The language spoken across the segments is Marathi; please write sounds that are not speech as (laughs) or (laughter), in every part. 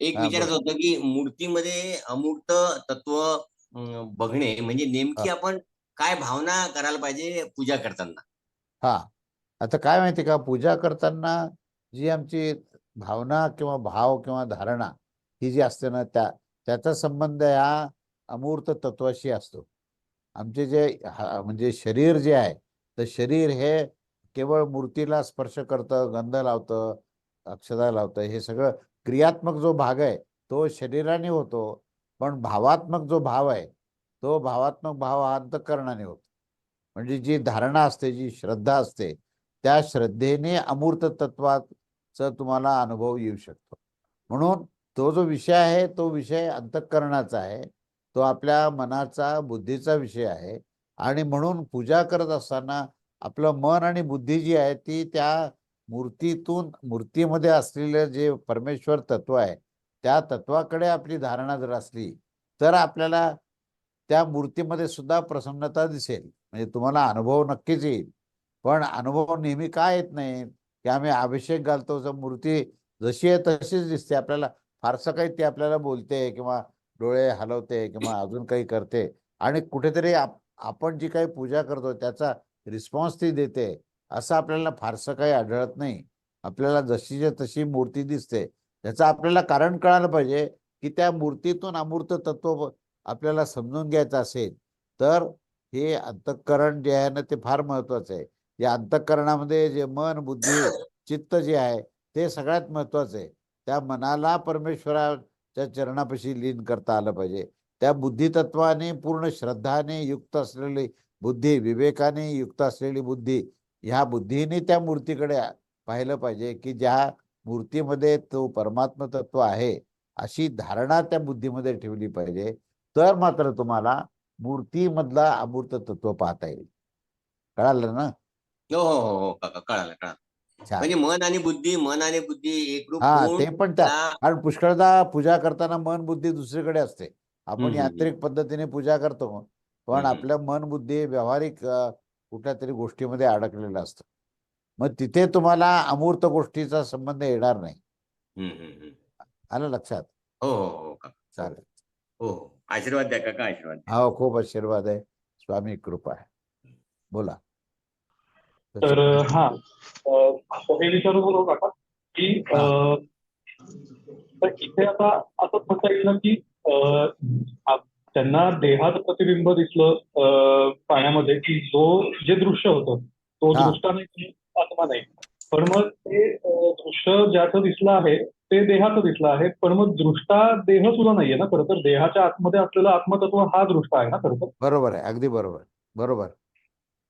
एक विचारायचं बोला. होतं की मूर्तीमध्ये अमूर्त तत्व बघणे म्हणजे नेमकी. आपण काय भावना करायला पाहिजे पूजा करताना हा आता काय माहिती का पूजा करताना जी आमची भावना किंवा भाव किंवा धारणा ही जी असते ना त्या त्याचा संबंध या अमूर्त तत्वाशी असतो आमचे जे म्हणजे शरीर जे आहे तर शरीर हे केवळ मूर्तीला स्पर्श करतं गंध लावतं अक्षता लावतं हे सगळं क्रियात्मक जो भाग आहे तो शरीराने होतो पण भावात्मक जो भाव आहे तो भावात्मक भाव हा अंतःकरणाने होतो. म्हणजे जी धारणा असते जी श्रद्धा असते त्या श्रद्धेने अमूर्त तत्वाचा तुम्हाला अनुभव येऊ शकतो. म्हणून तो जो विषय आहे तो विषय अंतःकरणाचा आहे तो आपल्या मनाचा बुद्धीचा विषय आहे. आणि म्हणून पूजा करत असताना आपलं मन आणि बुद्धी जी आहे ती त्या मूर्तीतून मूर्तीमध्ये असलेलं जे परमेश्वर तत्व आहे त्या तत्वाकडे आपली धारणा जर असली तर आपल्याला त्या मूर्तीमध्ये सुद्धा प्रसन्नता दिसेल. म्हणजे तुम्हाला अनुभव नक्कीच येईल. पण अनुभव नेहमी का येत नाही? की आम्ही अभिषेक घालतो जर मूर्ती जशी आहे तशीच दिसते. आपल्याला फारसं काही ती आपल्याला बोलते किंवा डोळे हलवते किंवा अजून काही करते. आणि कुठेतरी आप आपण जी काही पूजा करतो त्याचा रिस्पॉन्स ती देते. असं आपल्याला फारसं काही आढळत नाही. आपल्याला जशीच्या तशी मूर्ती दिसते. त्याचं आपल्याला कारण कळायला पाहिजे की त्या मूर्तीतून अमूर्त तत्व आपल्याला समजून घ्यायचं असेल तर हे अंतःकरण जे आहे ना ते फार महत्वाचं आहे. या अंतःकरणामध्ये जे मन बुद्धी चित्त जे आहे ते सगळ्यात महत्वाचं आहे. त्या मनाला परमेश्वराच्या चरणापाशी लीन करता आलं पाहिजे. त्या बुद्धितत्वाने पूर्ण श्रद्धाने युक्त असलेली बुद्धी विवेकाने युक्त असलेली बुद्धी ह्या बुद्धीने त्या मूर्तीकडे पाहिलं पाहिजे की ज्या मूर्तीमध्ये तो परमात्म तत्व आहे अशी धारणा त्या बुद्धीमध्ये ठेवली पाहिजे. तर मात्र तुम्हाला मूर्तीमधला अमूर्त तत्व पाहता येईल. कळालं ना? हो हो हो हो कळालं कळालं. म्हणजे मन आणि बुद्धी मन आणि बुद्धी एकरूप हा ते पण त्या कारण पुष्कळदा पूजा करताना मन बुद्धी दुसरीकडे असते. आपण यांत्रिक पद्धतीने पूजा करतो. पण हम्म. आपलं मन बुद्धी व्यावहारिक कुठल्या तरी गोष्टीमध्ये अडकलेलं असतं. मग तिथे तुम्हाला अमूर्त गोष्टीचा संबंध येणार नाही. हम्म, हम्म, हम्म. आलं लक्षात? हो हो हो काका चालेल. हो हो. आशीर्वाद द्या काका आशीर्वाद. हो खूप आशीर्वाद आहे. स्वामी कृपा आहे. बोला. तर हा. असं हे विचारू बोलू काका की अं, तर इथे आता असंच म्हणता येईल ना की त्यांना देहात प्रतिबिंब दिसलं पाण्यामध्ये की जो जे दृश्य होतं तो. दृष्टा नाही आत्मा नाही. पण मग ते दृश्य ज्याचं दिसलं आहे ते देहाचं दिसलं आहे. पण मग दृष्टा देह सुद्धा नाहीये ना खरं तर? देहाच्या आतमध्ये असलेलं आत्मतत्व हा दृष्टा आहे ना खरं तर? बरोबर आहे. अगदी बरोबर. बरोबर.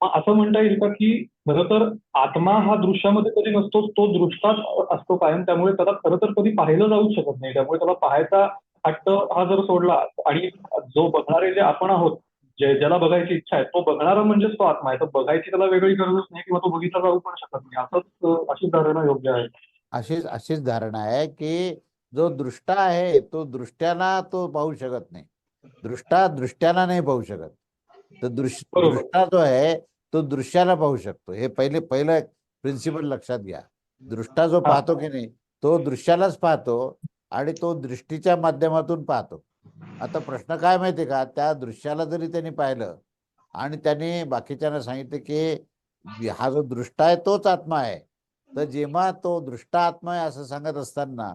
असं म्हणता येईल का की खरं तर आत्मा हा दृश्यामध्ये कधी नसतो तो दृष्टाच असतो कायम. त्यामुळे त्याला खरं तर कधी पाहिलं जाऊच शकत नाही. त्यामुळे त्याला पाहायचा हट्ट हा जर सोडला आणि जो बघणारे जे आपण आहोत जे ज्याला बघायची इच्छा आहे तो बघणारा म्हणजेच तो आत्मा आहे. तर बघायची त्याला वेगळी गरजच नाही किंवा तो बघितला जाऊ पण शकत नाही. असंच अं, अशी धारणा योग्य आहे. अशीच अशीच धारणा आहे की जो दृष्टा आहे तो दृष्ट्याला तो पाहू शकत नाही. दृष्टा दृष्ट्याला नाही पाहू शकत. तर. दृष्टा जो आहे तो दृश्याला पाहू शकतो. हे पहिले पहिलं प्रिन्सिपल लक्षात घ्या. दृष्टा जो. पाहतो की नाही तो दृश्यालाच पाहतो. आणि तो दृष्टीच्या माध्यमातून पाहतो. आता प्रश्न काय माहितीये का? त्या दृश्याला जरी त्यांनी पाहिलं आणि त्यांनी बाकीच्यांना सांगितलं की हा जो दृष्टा आहे तोच आत्मा आहे. तर जेव्हा तो दृष्टा आत्मा आहे असं सांगत असताना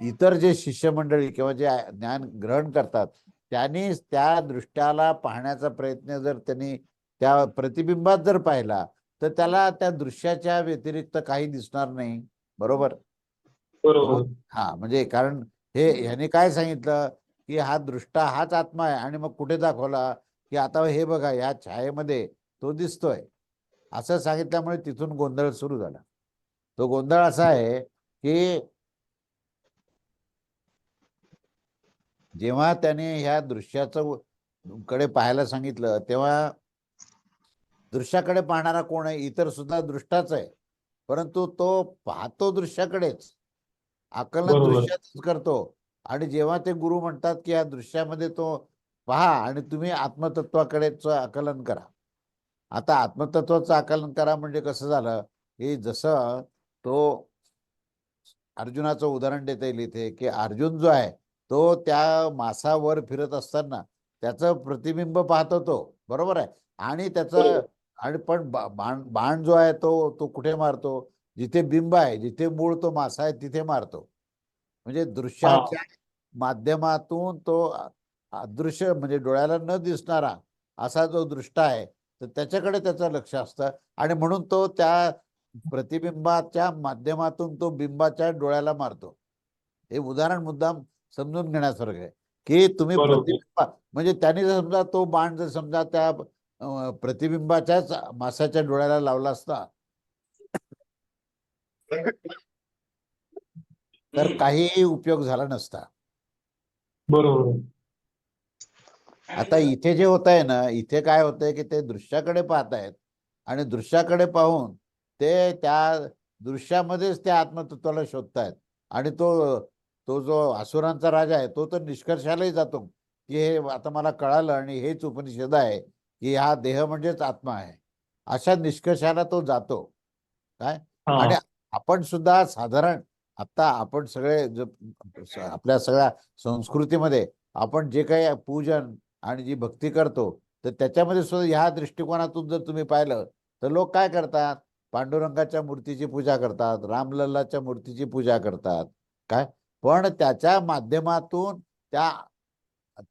इतर जे शिष्यमंडळी किंवा जे ज्ञान ग्रहण करतात त्यांनी त्या दृष्ट्याला पाहण्याचा प्रयत्न जर त्यांनी त्या प्रतिबिंबात जर पाहिला तर त्याला त्या दृश्याच्या व्यतिरिक्त काही दिसणार नाही. बरोबर? बरोबर. हा म्हणजे कारण हे ह्याने काय सांगितलं की हा दृष्टा हाच आत्मा आहे आणि मग कुठे दाखवला की आता हे बघा या छायेमध्ये तो दिसतोय. असं सांगितल्यामुळे तिथून गोंधळ सुरू झाला. तो गोंधळ असा आहे की जेव्हा त्याने ह्या दृश्याचं कडे पाहायला सांगितलं तेव्हा दृश्याकडे पाहणारा कोण आहे? इतर सुद्धा दृष्टाच आहे. परंतु तो पाहतो दृश्याकडेच. आकलन. दृश्यातच करतो. आणि जेव्हा ते गुरु म्हणतात की या दृश्यामध्ये तो पहा आणि तुम्ही आत्मतत्वाकडेच आकलन करा. आता आत्मतत्वाचं आकलन करा म्हणजे कसं झालं? की जसं तो अर्जुनाचं उदाहरण देता येईल इथे की अर्जुन जो आहे तो त्या मासावर फिरत असताना त्याचं प्रतिबिंब पाहतो तो. बरोबर आहे? आणि त्याचं. आणि पण बाण बाण जो आहे तो तो कुठे मारतो? जिथे बिंब आहे जिथे मूळ तो मासा आहे तिथे मारतो. म्हणजे दृश्याच्या माध्यमातून तो अदृश्य म्हणजे डोळ्याला न दिसणारा असा जो दृष्टा आहे तर त्याच्याकडे त्याचं लक्ष असतं. आणि म्हणून तो त्या प्रतिबिंबाच्या माध्यमातून तो बिंबाच्या डोळ्याला मारतो. हे उदाहरण मुद्दाम समजून घेण्यासारखं आहे. की तुम्ही. प्रतिबिंबा म्हणजे त्याने जर समजा तो बाण जर समजा त्या प्रतिबिंबाच्याच मासाच्या डोळ्याला लावला असता तर काहीही उपयोग झाला नसता. बरोबर. आता इथे जे होत आहे ना इथे काय होतंय की ते दृश्याकडे पाहतायत आणि दृश्याकडे पाहून ते त्या दृश्यामध्येच त्या आत्मतत्वाला शोधतायत. आणि तो तो जो असुरांचा राजा आहे तो तर निष्कर्षालाही जातो की हे आता मला कळालं आणि हेच उपनिषद आहे की हा देह म्हणजेच आत्मा आहे. अशा निष्कर्षाला तो जातो. काय. आणि आपण सुद्धा साधारण आता आपण सगळे ज- आपल्या सगळ्या संस्कृतीमध्ये आपण जे काही पूजन आणि जी भक्ती करतो तर त्याच्यामध्ये सुद्धा ह्या दृष्टिकोनातून जर तुम्ही पाहिलं तर लोक काय करतात? पांडुरंगाच्या मूर्तीची पूजा करतात रामलल्लाच्या मूर्तीची पूजा करतात. काय? पण त्याच्या माध्यमातून त्या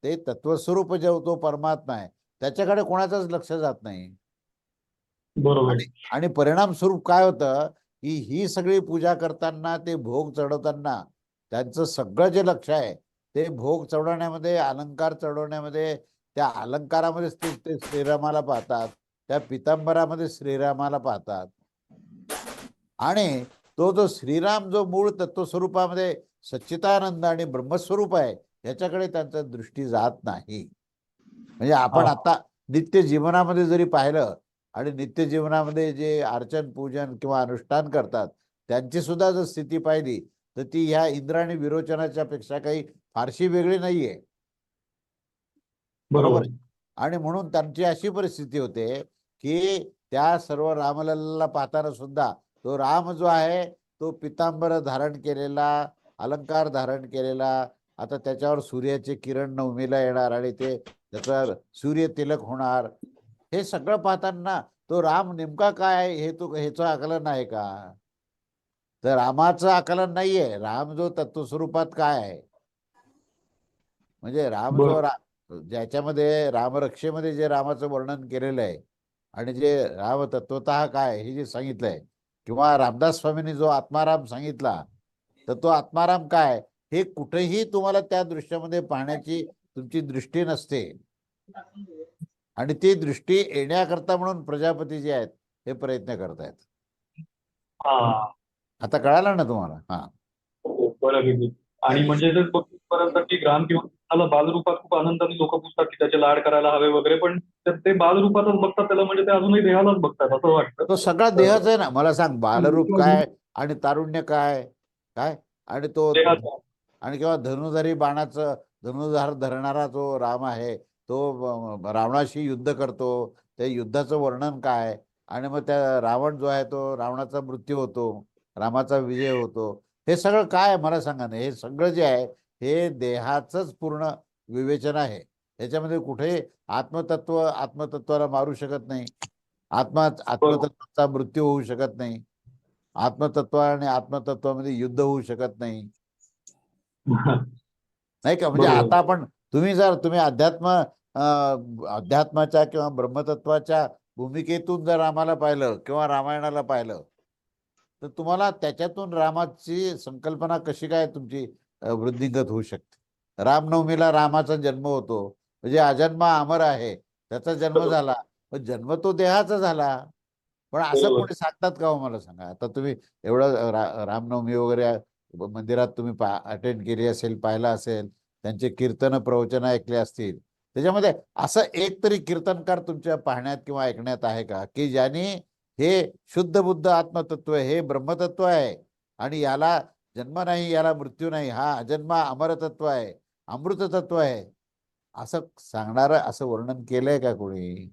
ते तत्वस्वरूप जे तो परमात्मा आहे त्याच्याकडे कोणाचंच लक्ष जात नाही. बरोबर. आणि परिणाम स्वरूप काय होतं? की ही सगळी पूजा करताना ते भोग चढवताना त्यांचं सगळं जे लक्ष आहे ते भोग चढवण्यामध्ये अलंकार चढवण्यामध्ये त्या अलंकारामध्येच ते श्रीरामाला पाहतात त्या पितांबरामध्ये श्रीरामाला पाहतात आणि तो जो श्रीराम जो मूळ तत्वस्वरूपामध्ये सच्चितानंद आणि ब्रह्मस्वरूप आहे याच्याकडे त्यांचा दृष्टी जात नाही म्हणजे आपण. आता नित्य जीवनामध्ये जरी पाहिलं आणि नित्य जीवनामध्ये जे अर्चन पूजन किंवा अनुष्ठान करतात त्यांची सुद्धा जर स्थिती पाहिली तर ती ह्या इंद्र आणि विरोचनाच्या पेक्षा काही फारशी वेगळी नाहीये बरोबर बरोबर. आणि म्हणून त्यांची अशी परिस्थिती होते की त्या सर्व रामलल्लाला पाहताना सुद्धा तो राम जो आहे तो पितांबर धारण केलेला अलंकार धारण केलेला आता त्याच्यावर सूर्याचे किरण नवमीला येणार आणि ते त्याचं सूर्य तिलक होणार हे सगळं पाहताना तो राम नेमका काय आहे हे तो ह्याचं आकलन आहे का? तर रामाचं आकलन नाहीये. राम जो तत्वस्वरूपात काय आहे? म्हणजे राम जो. रा ज्याच्यामध्ये रामरक्षेमध्ये जे रामाचं वर्णन केलेलं आहे आणि जे राम तत्वतः काय हे जे सांगितलंय किंवा रामदास स्वामींनी जो आत्माराम सांगितला तर तो आत्माराम काय हे कुठेही तुम्हाला त्या दृश्यामध्ये पाहण्याची तुमची दृष्टी नसते. आणि ती दृष्टी येण्याकरता म्हणून प्रजापती जे आहेत हे प्रयत्न करतायत. हा. आता कळालं ना तुम्हाला? हा. हो, आणि म्हणजे जर बघितपर्यंत की ग्राम किंवा त्याला बालरूपात खूप आनंदाने लोक पुसतात की त्याचे लाड करायला हवे वगैरे पण ते- ते बालरूपातच बघतात त्याला म्हणजे ते अजूनही देहालाच बघतात असं वाटतं. तो सगळा देहच आहे ना? मला सांग बालरूप काय आणि तारुण्य काय? काय? आणि तो. आणि किंवा धनुधारी बाणाचं धनुधार धरणारा जो राम आहे तो रावणाशी युद्ध करतो. त्या युद्धाचं वर्णन काय? आणि मग त्या रावण जो आहे तो रावणाचा मृत्यू होतो. रामाचा विजय होतो. हे सगळं काय मला सांगा ना. हे सगळं जे आहे हे देहाचंच पूर्ण विवेचन आहे. याच्यामध्ये कुठे आत्मतत्व आत्मतत्वाला मारू शकत नाही. आत्मा आत्मतत्वाचा मृत्यू होऊ शकत नाही. आत्मतत्व आणि आत्मतत्वामध्ये युद्ध होऊ शकत नाही. (laughs) नाही का? म्हणजे. आता आपण तुम्ही जर तुम्ही अध्यात्म अध्यात्माच्या किंवा ब्रह्मतत्वाच्या भूमिकेतून जर रामाला पाहिलं किंवा रामायणाला पाहिलं तर तुम्हाला त्याच्यातून रामाची संकल्पना कशी काय तुमची वृद्धिंगत होऊ शकते रामनवमीला रामाचा जन्म होतो म्हणजे अजन्मा अमर आहे त्याचा जन्म. झाला पण जन्म तो देहाचा झाला पण असं. कोणी सांगतात का हो मला सांगा आता तुम्ही एवढं रा- रामनवमी वगैरे मंदिरात तुम्ही अटेंड केली असेल पाहिलं असेल त्यांचे कीर्तन प्रवचन ऐकले असतील. त्याच्यामध्ये असं एक तरी कीर्तनकार तुमच्या पाहण्यात किंवा ऐकण्यात आहे का? की ज्यांनी हे शुद्ध बुद्ध आत्मतत्व हे ब्रह्मतत्व आहे आणि याला जन्म नाही याला मृत्यू नाही हा अजन्मा अमरतत्व आहे अमृततत्व आहे. असं सांगणारं असं वर्णन केलंय का कोणी?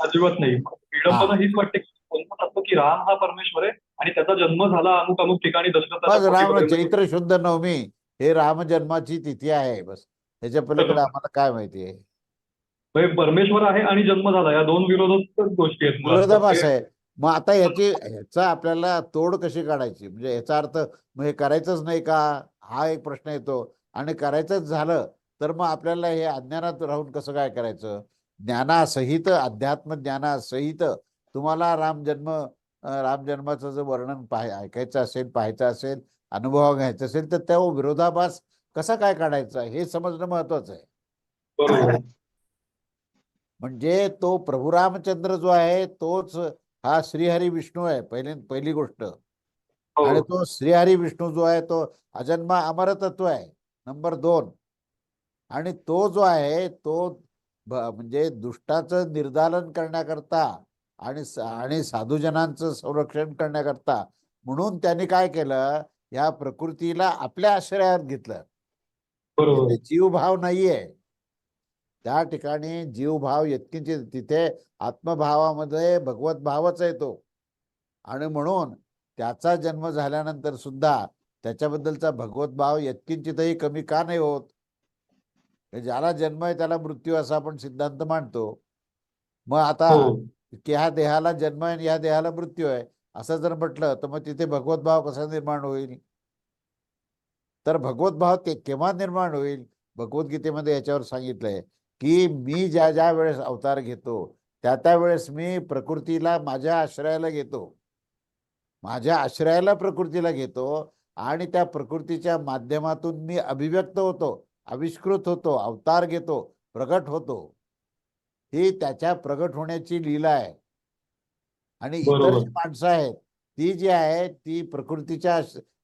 अजिबात नाही. हीच वाटते की राम हा परमेश्वर आहे आणि त्याचा जन्म झाला अमुक अमुक ठिकाणी राम. चैत्र शुद्ध नवमी. हे राम जन्माची तिथी आहे बस. ह्याच्या पलीकडे. आम्हाला काय माहिती आहे? परमेश्वर आहे आणि जन्म झाला. या दोन विरोधात्मक गोष्टी आहेत. विरोधाभास आहे. मग आता याची ह्याचा आपल्याला तोड कशी काढायची? म्हणजे याचा अर्थ मग हे करायचंच नाही का? हा एक प्रश्न येतो. आणि करायचंच झालं तर मग आपल्याला हे अज्ञानात राहून कसं काय करायचं? ज्ञानासहित अध्यात्म ज्ञानासहित तुम्हाला राम जन्म राम जन्माचं जर वर्णन पाह ऐकायचं असेल पाहायचं असेल अनुभव घ्यायचा असेल तर त्या विरोधाभास कसा काय काढायचा हे समजणं महत्वाचं आहे. म्हणजे तो प्रभू रामचंद्र जो आहे तोच हा श्रीहरी विष्णू आहे पहिली पहिली गोष्ट. आणि हो तो श्रीहरी विष्णू जो आहे तो अजन्मा अमर तत्व आहे नंबर दोन. आणि तो जो आहे तो म्हणजे दुष्टाचं निर्दालन करण्याकरता आणि आणि साधुजनांचं संरक्षण करण्याकरता म्हणून त्यांनी काय केलं? या प्रकृतीला आपल्या आश्रयात घेतलं. जीवभाव नाहीये. त्या ठिकाणी जीवभाव यत्किंचित तिथे आत्मभावामध्ये भगवत भावच आहे तो. आणि म्हणून त्याचा जन्म झाल्यानंतर सुद्धा त्याच्याबद्दलचा भगवत भाव यत्किंचितही कमी का नाही होत? ज्याला जन्म आहे त्याला मृत्यू असा आपण सिद्धांत मांडतो. मग आता हो. की ह्या देहाला जन्म आहे आणि ह्या देहाला मृत्यू आहे. असं जर म्हटलं तर मग तिथे भगवतभाव कसा निर्माण होईल? तर भगवतभाव ते केव्हा निर्माण होईल? भगवद्गीतेमध्ये याच्यावर सांगितलंय की मी ज्या ज्या वेळेस अवतार घेतो त्या त्या वेळेस मी प्रकृतीला माझ्या आश्रयाला घेतो. माझ्या आश्रयाला प्रकृतीला घेतो आणि त्या प्रकृतीच्या माध्यमातून मी अभिव्यक्त होतो आविष्कृत होतो अवतार घेतो प्रगट होतो. ही त्याच्या प्रगट होण्याची लीला आहे. आणि इतर. जी माणसं आहेत ती जी आहे ती प्रकृतीच्या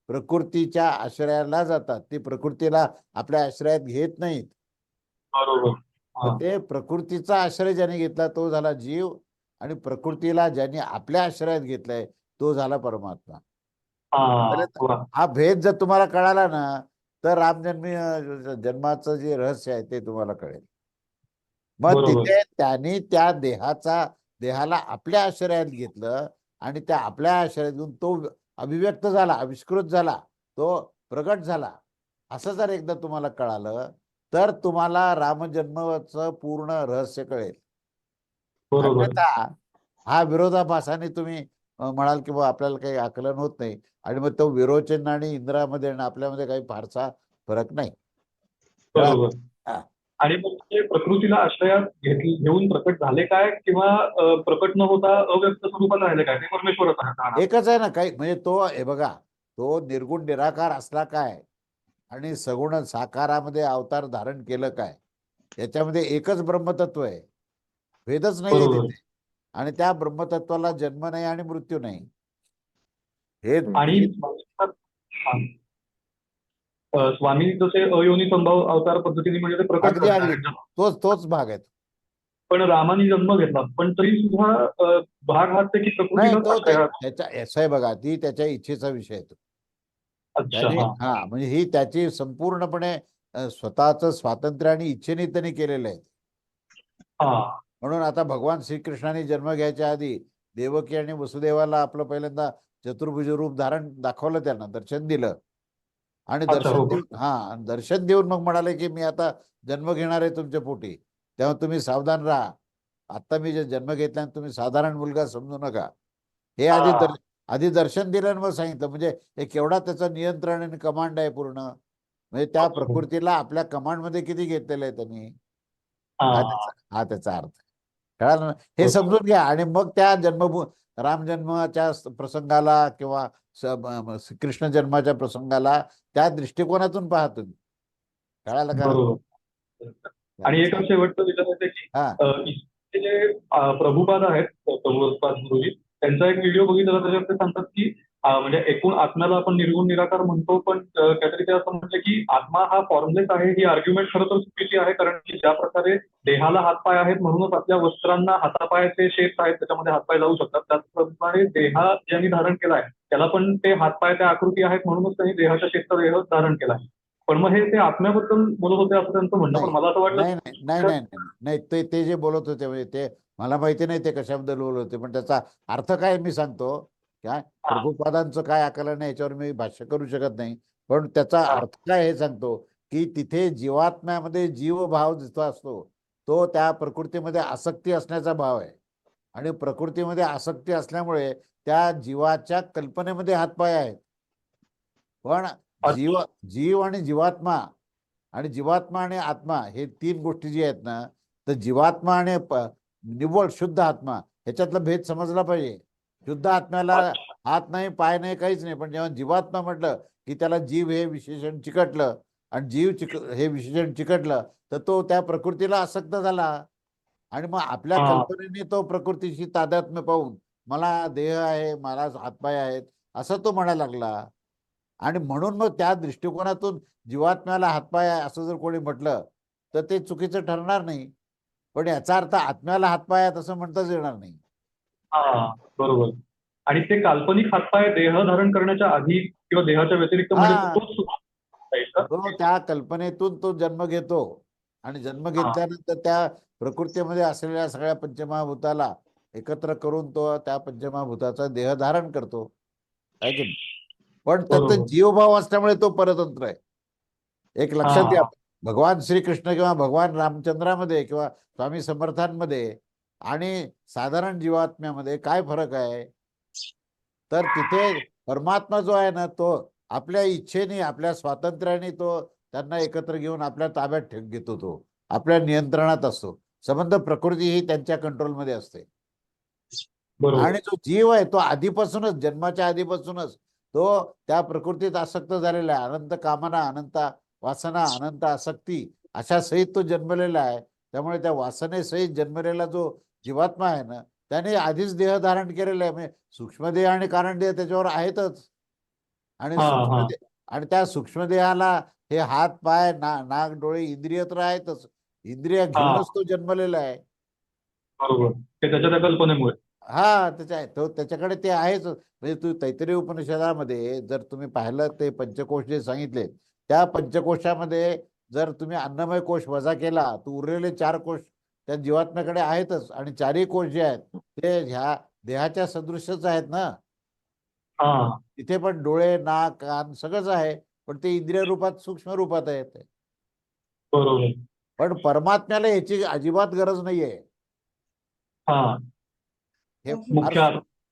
प्रकृतीच्या आश्रयाला जातात ती प्रकृतीला आपल्या आश्रयात घेत नाहीत बरोबर. ते प्रकृतीचा आश्रय ज्याने घेतला तो झाला जीव आणि प्रकृतीला ज्याने आपल्या आश्रयात घेतलाय तो झाला परमात्मा हा भेद जर तुम्हाला कळाला ना तर रामजन्मी जन्माचं जे रहस्य आहे ते तुम्हाला कळेल मग. तिथे त्यांनी त्या देहाचा देहाला आपल्या आश्रयात घेतलं आणि त्या आपल्या आश्रयात घेऊन तो अभिव्यक्त झाला आविष्कृत झाला तो प्रगट झाला. असं जर एकदा तुम्हाला कळालं तर तुम्हाला रामजन्माचं पूर्ण रहस्य कळेल. हा विरोधाभासाने तुम्ही म्हणाल की बा आपल्याला काही आकलन होत नाही आणि मग तो विरोचन आणि इंद्रामध्ये आणि आपल्यामध्ये काही फारसा फरक नाही. आणि मग ते प्रकृतीला आश्रयात घेतली घेऊन प्रकट झाले काय? किंवा प्रकट न होता अव्यक्त स्वरूपात राहिले काय? ते परमेश्वरच आहे राहणार. एकच आहे ना काही म्हणजे तो हे बघा तो निर्गुण निराकार असला काय? आणि सगुण साकारामध्ये अवतार धारण केलं काय? याच्यामध्ये एकच ब्रह्मतत्व आहे. भेदच नाही. तिथे. आणि त्या ब्रह्मतत्वाला जन्म नाही आणि मृत्यू नाही. हे आणि. अ, स्वामी जसे अयोनी संभाव अवतार पद्धतीने म्हणजे ते प्रकट अगदी अगदी. तोच तोच भाग आहे पण रामाने जन्म घेतला. पण तरी सुद्धा अ, भाग हाच आहे की नाही प्रकृतीला तो ते- आश्रयात- त्याच्या असं आहे बघा ती त्याच्या इच्छेचा विषय आहे तो. अच्छा. त्याने हा हा म्हणजे ही त्याची संपूर्णपणे अ, स्वतःचं स्वातंत्र्य आणि इच्छेने त्यांनी केलेलं आहे. हा. म्हणून आता भगवान श्रीकृष्णाने जन्म घ्यायच्या आधी देवकी आणि वसुदेवाला आपलं पहिल्यांदा चतुर्भुज रूप धारण दाखवलं त्यांना दर्शन दिलं. आणि अच्छा, दर्शन हो. देऊन हा आणि दर्शन देऊन मग म्हणाले की मी आता जन्म घेणार आहे तुमच्या पोटी. तेव्हा तुम्ही सावधान राहा. आता मी जे जन्म घेतला तुम्ही साधारण मुलगा समजू नका. हे आधी हा. आधी दर्शन दिलं आणि मग सांगितलं. म्हणजे हे केवढा त्याचं नियंत्रण आणि कमांड आहे पूर्ण. म्हणजे त्या. प्रकृतीला आपल्या कमांडमध्ये किती घेतलेलं आहे त्यांनी? हा. हा त्याचा हा त्याचा अर्थ. कळालं ना? हे. समजून घ्या. आणि मग त्या जन्मभू राम जन्माच्या प्रसंगाला किंवा कृष्ण जन्माच्या प्रसंगाला त्या दृष्टिकोनातून पहा तुम्ही. कळालं का? आणि एक शेवटचं विचारायचं की जे प्रभुपाद आहेत प्रभुपाद गुरुजी त्यांचा एक व्हिडिओ बघितला त्याच्यात ते सांगतात की म्हणजे एकूण आत्म्याला आपण निर्गुण निराकार म्हणतो पण काहीतरी ते असं म्हटलं की आत्मा हा फॉर्मलेस आहे ही आर्ग्युमेंट खरं तर चुकीची आहे कारण की ज्या प्रकारे देहाला हातपाय आहेत म्हणूनच आपल्या वस्त्रांना हातापायाचे शेप आहेत त्याच्यामध्ये हातपाय जाऊ शकतात त्याचप्रमाणे देहा ज्यांनी धारण केला आहे त्याला पण ते हातपाय त्या आकृती आहेत म्हणूनच त्यांनी देहाच्या शेपचा देह धारण केला आहे पण मग हे ते आत्म्याबद्दल बोलत होते असं त्यांचं म्हणणं पण. मला असं वाटलं नाही नाही नाही नाही नाही नाही ते ते जे बोलत होते म्हणजे ते मला माहिती नाही ते कशाबद्दल बोलत होते पण त्याचा अर्थ काय मी सांगतो काय? प्रभुपादांचं काय आकलन आहे याच्यावर मी भाष्य करू शकत नाही. पण त्याचा. अर्थ काय हे सांगतो की तिथे जीवात्म्यामध्ये जीवभाव जिथं असतो तो त्या प्रकृतीमध्ये आसक्ती असण्याचा भाव आहे. आणि प्रकृतीमध्ये आसक्ती असल्यामुळे त्या जीवाच्या कल्पनेमध्ये हातपाय आहेत. पण जीव जीव आणि जीवात्मा आणि जीवात्मा आणि आत्मा हे तीन गोष्टी जी आहेत ना तर जीवात्मा आणि निव्वळ शुद्ध आत्मा ह्याच्यातला भेद समजला पाहिजे. शुद्ध आत्म्याला हात नाही पाय नाही काहीच नाही. पण जेव्हा जीवात्मा म्हटलं की त्याला जीव हे विशेषण चिकटलं आणि जीव चिक हे विशेषण चिकटलं तर तो त्या प्रकृतीला आसक्त झाला. आणि मग आपल्या. कल्पनेने तो प्रकृतीशी तादात्म्य पाहून मला देह आहे मला हातपाय आहेत असं तो म्हणायला लागला. आणि म्हणून मग त्या दृष्टिकोनातून जीवात्म्याला हातपाय आहे असं जर कोणी म्हटलं तर ते चुकीचं ठरणार नाही. पण याचा अर्थ आत्म्याला हातपाय आहेत असं म्हणताच येणार नाही. हा बरोबर आणि ते काल्पनिक हातपाय देह धारण करण्याच्या आधी किंवा देहाच्या व्यतिरिक्त म्हणजे हा. तोच सुद्धा आहे का? तो त्या कल्पनेतून तो जन्म घेतो आणि जन्म घेतल्यानंतर त्या प्रकृतीमध्ये असलेल्या सगळ्या पंचमहाभूताला एकत्र करून तो त्या पंचमहाभूताचा देह धारण करतो आहे की नाही? पण त्याचा बरोबर. जीवभाव असल्यामुळे तो परतंत्र आहे एक लक्षात घ्या हा. भगवान श्रीकृष्ण किंवा भगवान रामचंद्रामध्ये किंवा स्वामी समर्थांमध्ये आणि साधारण जीवात्म्यामध्ये काय फरक आहे? तर तिथे परमात्मा जो आहे ना तो आपल्या इच्छेने आपल्या स्वातंत्र्याने तो त्यांना एकत्र घेऊन आपल्या ताब्यात ठेव घेतो तो. आपल्या नियंत्रणात असतो. संबंध प्रकृती ही त्यांच्या कंट्रोलमध्ये असते. आणि जो जीव आहे तो आधीपासूनच जन्माच्या आधीपासूनच तो त्या प्रकृतीत आसक्त झालेला आहे. अनंत कामना अनंत वासना अनंत आसक्ती अशा सहित तो जन्मलेला आहे. त्यामुळे त्या वासनेसहित जन्मलेला जो जीवात्मा आहे ना त्याने आधीच देह धारण केलेला आहे. म्हणजे सूक्ष्मदेह आणि कारणदेह त्याच्यावर आहेतच. आणि आणि त्या सूक्ष्मदेहाला हे हात पाय ना नाक डोळे इंद्रिय तर आहेतच. इंद्रिय घेऊनच तो जन्मलेला आहे. बरोबर. ते हा त्याच्या तो त्याच्याकडे ते आहेच. म्हणजे तू तैतरी उपनिषदामध्ये जर तुम्ही पाहिलं ते पंचकोश जे सांगितले त्या पंचकोशामध्ये जर तुम्ही अन्नमय कोश वजा केला तर उरलेले चार कोश त्या जीवात्म्याकडे आहेतच. आणि चारही कोश जे आहेत ते ह्या देहाच्या सदृशच आहेत ना? तिथे पण डोळे नाक कान सगळंच आहे. पण ते इंद्रिय रूपात सूक्ष्म रूपात आहेत बरोबर. पण परमात्म्याला याची अजिबात गरज नाहीये. हा. हे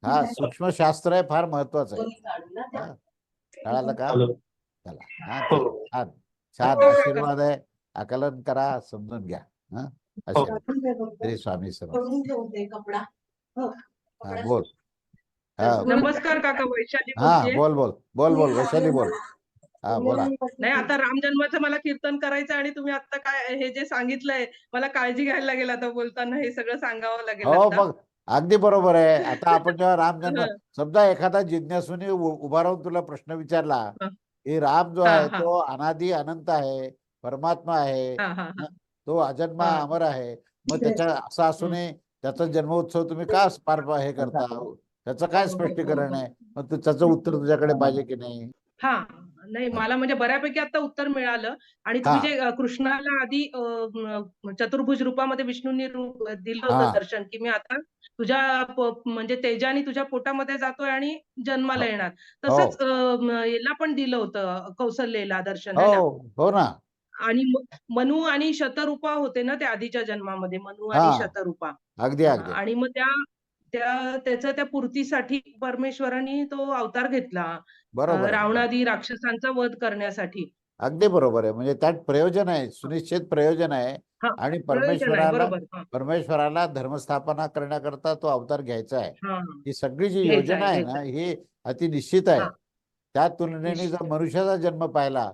हा सूक्ष्म शास्त्र आहे फार महत्वाचं आहे. कळालं का. चला. हा हो. छान. आशीर्वाद आहे. आकलन करा समजून घ्या. हा. हो. आशीर्वाद श्री स्वामी समर्थ. करून ठेवते कपडा. हो, बोल. नमस्कार काका वैशाली हा बोल बोल. बोल बोल वैशाली बोल. हा बोला. नाही आता राम जन्माचं मला कीर्तन करायचं आणि तुम्ही आता काय हे जे सांगितलंय मला काळजी घ्यायला लागेल आता बोलताना हे सगळं सांगावं लागेल हो. मग अगदी बरोबर आहे. आता (laughs) आपण जेव्हा राम जन्म हं. समजा एखादा जिज्ञासूने उभा राहून तुला प्रश्न विचारला हं. की राम जो आहे. तो अनादी अनंत आहे परमात्मा आहे हा हा. हा तो अजन्मा हा. अमर आहे. मग (laughs) त्याच्या असं असूनही त्याचा जन्मोत्सव तुम्ही का पार हे करता? त्याचं काय स्पष्टीकरण आहे? मग तू- त्याचं उत्तर तुझ्याकडे पाहिजे की नाही? हा. नाही मला म्हणजे बऱ्यापैकी आता उत्तर मिळालं. आणि तुम्ही हा. जे कृष्णाला आधी चतुर्भुज रूपामध्ये विष्णूंनी रूप दिलं हा. होतं दर्शन की मी आता तुझ्या म्हणजे तेजाने तुझ्या पोटामध्ये जातोय आणि जन्माला हो. येणार. तसंच याला पण दिलं होतं कौशल्यला दर्शन है ना? आणि मनु आणि शतरूपा होते ना त्या आधीच्या जन्मामध्ये मनु हा. आणि शतरूपा. अगदी अगदी. आणि मग त्या त्या त्याच्या त्या पूर्तीसाठी परमेश्वरांनी तो अवतार घेतला बरोबर आहे. रावणादी राक्षसांचा वध करण्यासाठी. अगदी बरोबर आहे. म्हणजे त्यात प्रयोजन आहे सुनिश्चित प्रयोजन आहे. हा, आणि प्रयोजन आहे. परमेश्वराला बरोबर. हा, परमेश्वराला धर्मस्थापना करण्याकरता तो अवतार घ्यायचा आहे. हा. ही सगळी जी घ्यायचा योजना आहे, आहे घ्यायचा ना ही अति निश्चित आहे. हा. त्या तुलनेने जर निश्चित. मनुष्याचा जन्म पाहिला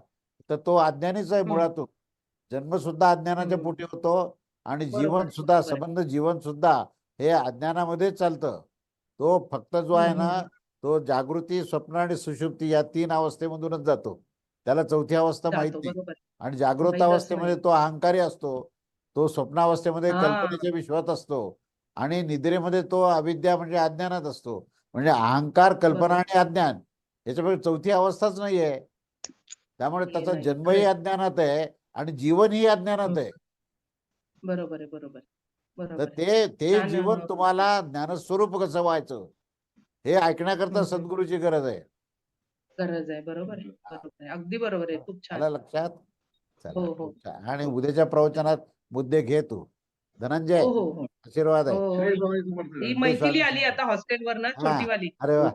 तर तो अज्ञानीच आहे. मुळातून जन्म सुद्धा अज्ञानाच्या. पोटी होतो आणि जीवन सुद्धा. संबंध जीवन सुद्धा हे अज्ञानामध्येच चालतं तो फक्त जो आहे ना. तो जागृती स्वप्न आणि सुषुप्ती या तीन अवस्थेमधूनच जातो त्याला चौथी अवस्था माहीत आणि जागृत अवस्थेमध्ये. तो अहंकारी असतो तो स्वप्नावस्थेमध्ये. कल्पनेच्या विश्वात असतो आणि निद्रेमध्ये तो अविद्या म्हणजे अज्ञानात असतो म्हणजे अहंकार कल्पना. आणि अज्ञान याच्यामध्ये चौथी अवस्थाच नाहीये त्यामुळे हे त्याचा. जन्मही. अज्ञानात आहे आणि जीवनही अज्ञानात हम्म. आहे बरोबर आहे बरोबर तर. ते ते जीवन अं, तुम्हाला ज्ञानस्वरूप कसं व्हायचं हे ऐकण्याकरता. सद्गुरूची गरज आहे गरज आहे बरोबर आहे अगदी बरोबर आहे खूप छान लक्षात हो, हो. आणि उद्याच्या प्रवचनात मुद्दे घे तू धनंजय हो हो हो. आशीर्वाद आहे. हो, हो. ही मैथिली आली आता हॉस्टेलवर ना हा. छोटीवाली. अरे वा.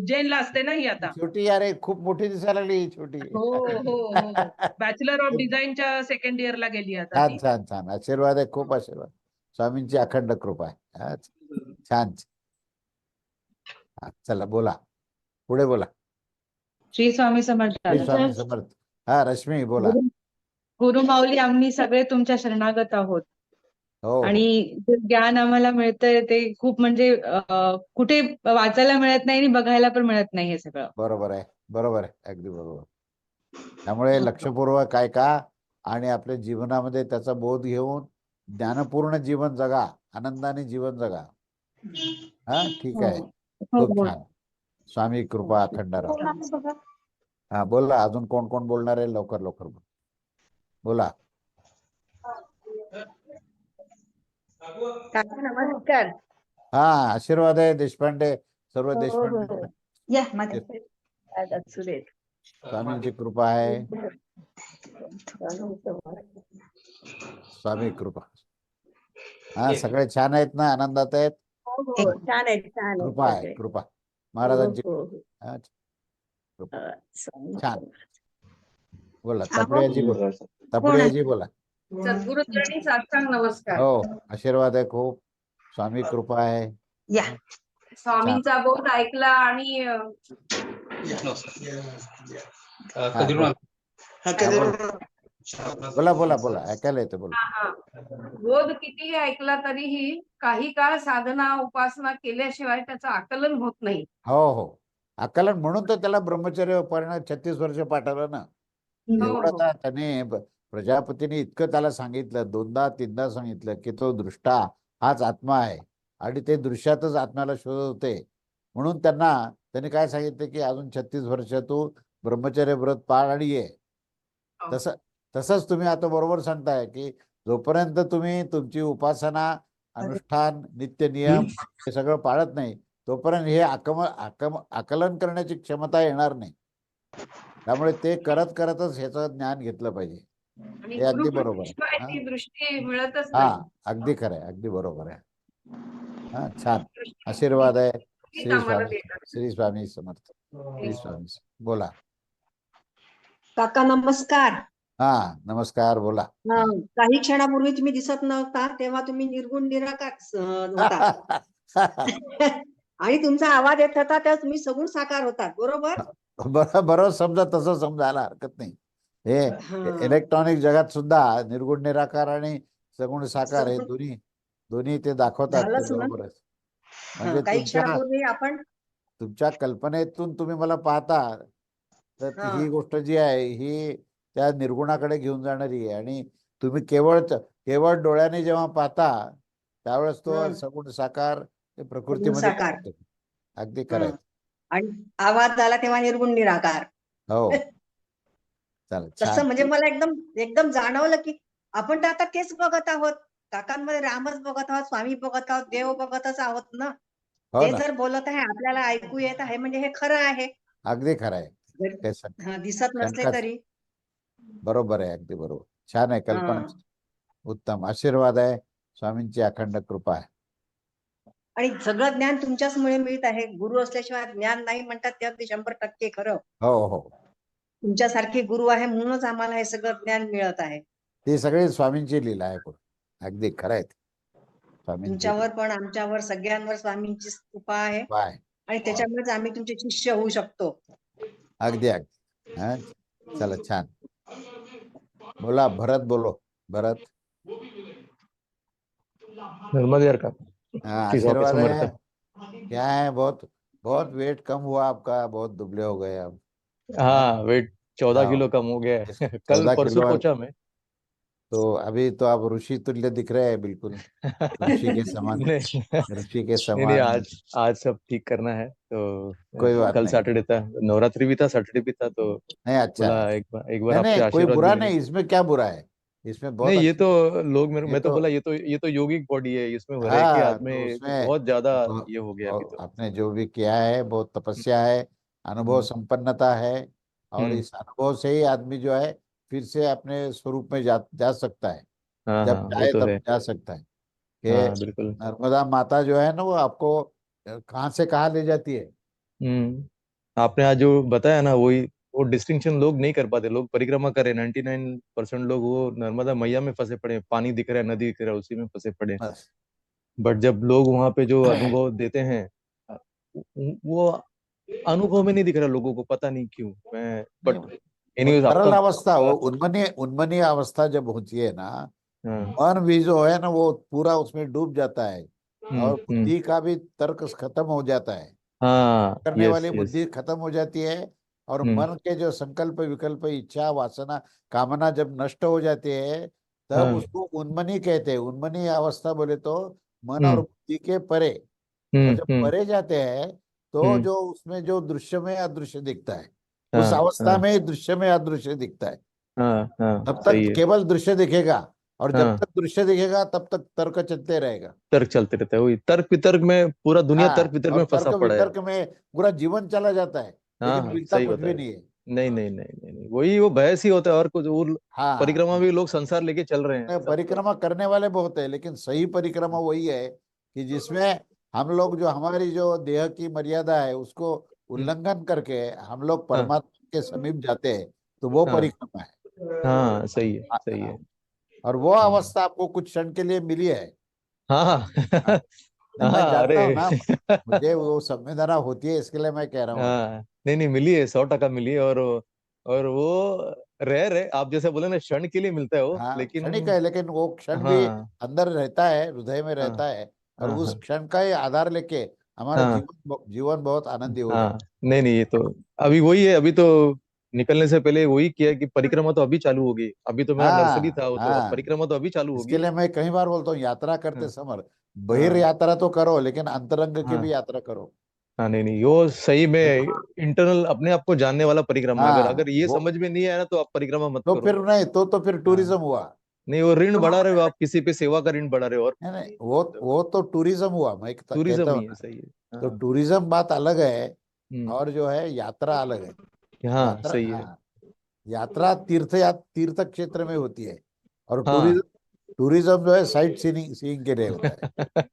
उज्जैनला असते ना ही आता. छोटी अरे खूप मोठी दिसायला लागली ही छोटी. हो हो हो बॅचलर ऑफ डिझाईनच्या सेकंड इयरला गेली आता छान ती. छान छान. आशीर्वाद आहे खूप आशीर्वाद. स्वामींची अखंड कृपा आहे. हा, छान. हा, चला बोला. पुढे बोला. श्री स्वामी समर्थ. श्री स्वामी समर्थ. हा रश्मी बोला. गुरु माऊली आम्ही सगळे तुमच्या शरणागत आहोत. हो. हो. आणि जे ज्ञान आम्हाला मिळतंय ते खूप म्हणजे अं, कुठे वाचायला मिळत नाही आणि बघायला पण मिळत नाही हे सगळं. बरोबर आहे. बरोबर आहे. अगदी बरोबर. त्यामुळे लक्षपूर्वक काय का आणि आपल्या जीवनामध्ये त्याचा बोध घेऊन ज्ञानपूर्ण जीवन जगा. आनंदाने जीवन जगा. हा? ठीक आहे. हो, खूप हो. छान. स्वामी कृपा अखंड राहा हा बोला अजून कोण कोण बोलणार आहे? लवकर लवकर बोल. बोला काका नमस्कार. हा आशीर्वाद आहे देशपांडे सर्व हो, देशपांडे. हो. देत स्वामींची कृपा आहे. स्वामी कृपा. हा सगळे छान आहेत ना? आनंदात आहेत? हो, छान आहे छान कृपा आहे कृपा. महाराजांची छान. बोला तपडियाजी. बोला. तपडियाजी बोला. सद्गुरु चरणी साष्टांग नमस्कार. हो आशीर्वाद आहे खूप. स्वामी कृपा आहे. या. स्वामींचा बोध ऐकला आणि हा, बोला. बोला बोला बोला. ऐकायला येतं बोला. हा. बोध कितीही ऐकला तरीही काही काळ साधना उपासना केल्याशिवाय त्याचं आकलन होत नाही. हो हो. आकलन म्हणून तर त्याला ब्रह्मचर्य उपासना छत्तीस वर्ष पाठवलं ना. हो, एवढं हो. तर त्याने ब- प्रजापतीने इतकं त्याला सांगितलं दोनदा तीनदा सांगितलं की तो दृष्टा हाच आत्मा आहे आणि ते दृश्यातच आत्म्याला शोधवते. म्हणून त्यांना त्यांनी काय सांगितलं की अजून छत्तीस वर्ष तू ब्रह्मचर्य व्रत पाळ आणि ये. हो. तसं तसंच तुम्ही आता बरोबर सांगताय की जोपर्यंत तुम्ही तुमची उपासना अनुष्ठान नित्य नियम हे सगळं पाळत नाही तोपर्यंत हे आकम आकम आकलन करण्याची क्षमता येणार नाही. त्यामुळे ते करत करतच ह्याचं ज्ञान घेतलं पाहिजे. हे अगदी बरोबर हा. दृष्टी मिळतच हा अगदी खरं आहे अगदी बरोबर आहे. हा छान. आशीर्वाद आहे. श्री स्वामी. श्री स्वामी समर्थ. श्री स्वामी. बोला. काका नमस्कार. हा नमस्कार बोला. हा, काही क्षणापूर्वी तुम्ही दिसत नव्हता तेव्हा तुम्ही निर्गुण निराकार होता. (laughs) आणि तुमचा आवाज येत होता तेव्हा तुम्ही सगुण साकार होतात बरोबर? बरं बरोबर समजा तसं समजायला हरकत नाही. हे. इलेक्ट्रॉनिक जगात सुद्धा निर्गुण निराकार आणि सगुण साकार हे दोन्ही दोन्ही ते दाखवतात. बरोबरच म्हणजे आपण तुमच्या कल्पनेतून तुम्ही मला पाहता तर हा. गोष्ट जी आहे ही त्या निर्गुणाकडे घेऊन जाणारी आहे आणि तुम्ही केवळ केवळ डोळ्याने जेव्हा पाहता त्यावेळेस तो. सगुण साकार ते प्रकृतीमध्ये. अगदी खरं. आणि आवाज आला तेव्हा निर्गुण निराकार हो (laughs) तसं म्हणजे मला एकदम एकदम जाणवलं की आपण तर आता तेच बघत आहोत. काकांमध्ये रामच बघत आहोत स्वामी बघत आहोत देव बघतच आहोत ना? हो ते जर बोलत आहे आपल्याला ऐकू येत आहे म्हणजे हे खरं आहे. अगदी खरं आहे. हा, दिसत नसले तरी. बरोबर आहे अगदी बरोबर. छान आहे कल्पना. उत्तम. आशीर्वाद आहे स्वामींची अखंड कृपा आहे. आणि सगळं ज्ञान तुमच्याचमुळे मिळत आहे. गुरु असल्याशिवाय ज्ञान नाही म्हणतात ते अगदी शंभर टक्के खरं. हो हो. तुमच्यासारखे गुरु आहे म्हणूनच आम्हाला हे सगळं ज्ञान मिळत आहे. ती सगळी स्वामींची लीला आहे अगदी खरं आहे तुमच्यावर पण आमच्यावर सगळ्यांवर स्वामींची कृपा आहे. आणि त्याच्यामुळेच आम्ही तुमचे शिष्य होऊ शकतो. अगदी अगदी. हा? चला छान. बोला भरत बोलो. भरत. का? हाँ आशीर्वाद है। क्या है बहुत बहुत वेट कम हुआ आपका बहुत दुबले हो गए अब हाँ वेट चौदह हाँ। किलो कम हो गया है कल 14 परसों किलो है। पहुँचा मैं तो अभी तो आप ऋषि तुल्य दिख रहे हैं बिल्कुल ऋषि के समान (laughs) नहीं ऋषि के नहीं नहीं समान आज आज सब ठीक करना है तो कोई बात कल नहीं। सैटरडे था नवरात्रि भी था सैटरडे भी था तो नहीं अच्छा बोला एक बार एक बार नहीं आपसे नहीं कोई आशीर्वाद बुरा भी नहीं लेंगे। इसमें क्या बुरा है इसमें बहुत नहीं ये अच्छी तो लोग मेरे ये मैं तो तो- बोला ये तो ये तो योगिक बॉडी है इसमें के हाँ, हाथ तो उसमें बहुत ज़्यादा बहुत- ये हो गया अभी तो आपने जो भी किया है बहुत तपस्या है अनुभव हम्म। संपन्नता है और हम्म। इस अनुभव से ही आदमी जो है फिर से अपने स्वरूप में जा जा सकता है। हाँ जब हाँ चाहे तो तब जा सकता है कि हाँ नर्मदा माता जो है ना वो आपको कहाँ से कहाँ ले जाती है। हम्म आपने आज जो बताया ना वही वो डिस्टिंक्शन लोग नहीं कर पाते। लोग परिक्रमा कर नाइन्टी नाइन परसेंट लोग वो नर्मदा मैया में फंसे पड़े पानी दिख रहा है नदी दिख रहा है उसी में फंसे पड़े बट जब लोग वहाँ पे जो (coughs) अनुभव देते हैं वो अनुभव में नहीं दिख रहा लोगों को पता नहीं क्यों मैं बट आपका अवस्था वो उन्मनी उन्मनी अवस्था जब होती है ना हाँ। मन भी जो है ना वो पूरा उसमें डूब जाता है हम्म, और हम्म, बुद्धि का भी तर्क खत्म हो जाता है। हाँ करने यस वाली बुद्धि खत्म हो जाती है और हम्म। मन के जो संकल्प विकल्प इच्छा वासना कामना जब नष्ट हो जाती है तब हाँ। उसको उन्मनी कहते हैं। उन्मनी अवस्था बोले तो मन और। बुद्धि के परे। जब परे जाते हैं तो हम्म। जो उसमें जो दृश्य में अदृश्य दिखता है उस हाँ अवस्था हाँ। में दृश्य में अदृश्य दिखता है। हाँ तब तक केवल दृश्य दिखेगा और जब। तक दृश्य दिखेगा तब तक तर्क चलते रहेगा। तर्क चलते रहता है वही तर्क वितर्क में पूरा दुनिया तर्क वितर्क में फंसा पड़ा है। वितर्क में पूरा जीवन चला जाता है सही कुछ भी नहीं है। नहीं नहीं नहीं नहीं नहीं वही वो बहस ही होता है और कुछ वो हाँ। परिक्रमा भी लोग संसार लेके चल रहे हैं। परिक्रमा करने वाले बहुत है लेकिन सही परिक्रमा वही है कि जिसमें हम लोग जो हमारी जो देह की मर्यादा है उसको उल्लंघन करके हम लोग परमात्मा के समीप जाते हैं तो वो हाँ। परिक्रमा है। हाँ सही है सही है। और वो हाँ। अवस्था आपको कुछ क्षण के लिए मिली है। हाँ। हाँ। हाँ, हूँ मुझे (laughs) वो संवेदना होती है इसके लिए मैं कह रहा हूँ। हाँ नहीं नहीं मिली है सौ टका मिली है और और वो रेयर है आप जैसे बोले ना क्षण के लिए मिलता है वो हाँ लेकिन क्षणिक है लेकिन वो क्षण भी हाँ। अंदर रहता है हृदय में रहता है। और हाँ, उस हाँ। क्षण का ही आधार लेके हमारा हाँ। जीवन जीवन बहुत आनंदी हो हाँ नहीं नहीं ये तो अभी वही है अभी तो निकलने से पहले वही किया कि परिक्रमा तो अभी चालू होगी अभी तो मेरा हाँ, नर्सरी था वो तो हाँ। परिक्रमा तो अभी चालू होगी इसके लिए मैं कई बार बोलता हूँ यात्रा करते। समय बहिर यात्रा तो करो लेकिन अंतरंग की। भी यात्रा करो हाँ नहीं नहीं वो सही में इंटरनल अपने आप को जानने वाला परिक्रमा है अगर अगर ये समझ में नहीं आया ना तो आप परिक्रमा मत तो फिर नहीं तो तो फिर टूरिज़्म हुआ नहीं वो ऋण बढ़ा रहे हो आप किसी पे सेवा का ऋण बढ़ा रहे हो और नहीं नहीं वो वो तो टूरिज़्म हुआ मैं कहता टूरिज़्म ही है सही है। तो हाँ। टूरिज़्म बात अलग है हम्म, और जो है यात्रा अलग है। हाँ यात्रा सही है। हाँ, यात्रा तीर्थ या तीर्थ क्षेत्र में होती है और हाँ। टूरिज़्म टूरिज़्म जो है साइट सीइंग सीइंग के लिए होता है। (laughs)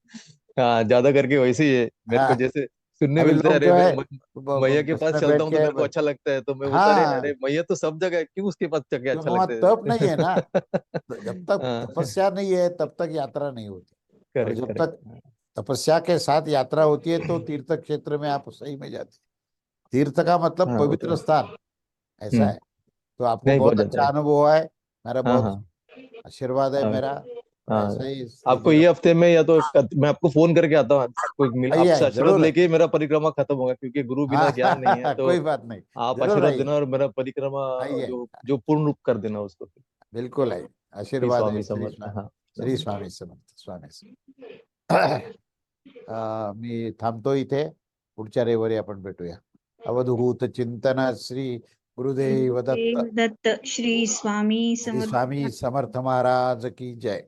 हाँ ज़्यादा करके वैसे ही है। मेरे को हाँ। जैसे सुनने अभी मिलता है लोग अरे जो है म- मैया के पास चलता बैठ हूँ तो के मेरे को अच्छा लगता है तो मैं बोलता अरे हाँ। अरे मैया तो सब जगह है क्यों उसके पास जाके अच्छा क्योंकि लगता है तप नहीं है ना (laughs) तो जब तक हाँ। तपस्या नहीं है तब तक यात्रा नहीं होती और करेक्ट जब करेक्ट तक तपस्या के साथ यात्रा होती है तो तीर्थ क्षेत्र में आप सही में जाते हैं। तीर्थ का मतलब हाँ, वो तो पवित्र है। स्थान ऐसा हम्म। है तो आपको नहीं, बहुत बहुत अच्छा अच्छा है। अनुभव हुआ है मेरा हाँ बहुत हाँ आशीर्वाद है हाँ, मेरा हाँ। ही आपको ये हफ़्ते में या तो मैं आपको फ़ोन करके आता हूँ कोई मिल आपसे आशीर्वाद लेके मेरा परिक्रमा खत्म होगा क्योंकि गुरु बिना हाँ, ज्ञान नहीं है तो कोई बात नहीं। आप आशीर्वाद देना और मेरा परिक्रमा जो जो पूर्ण रूप कर देना उसको बिल्कुल श्री आशीर्वाद श्री समर्थ। स्वा- हा श्री स्वामी समर्थ स्वामी (coughs) मी थांबतो इथे पुढच्या रविवारी आपण भेटूया. अवधूत चिंतन श्री गुरुदेव दत्त। दत्त श्री स्वामी समर्थ। स्वामी समर्थ महाराज की जय.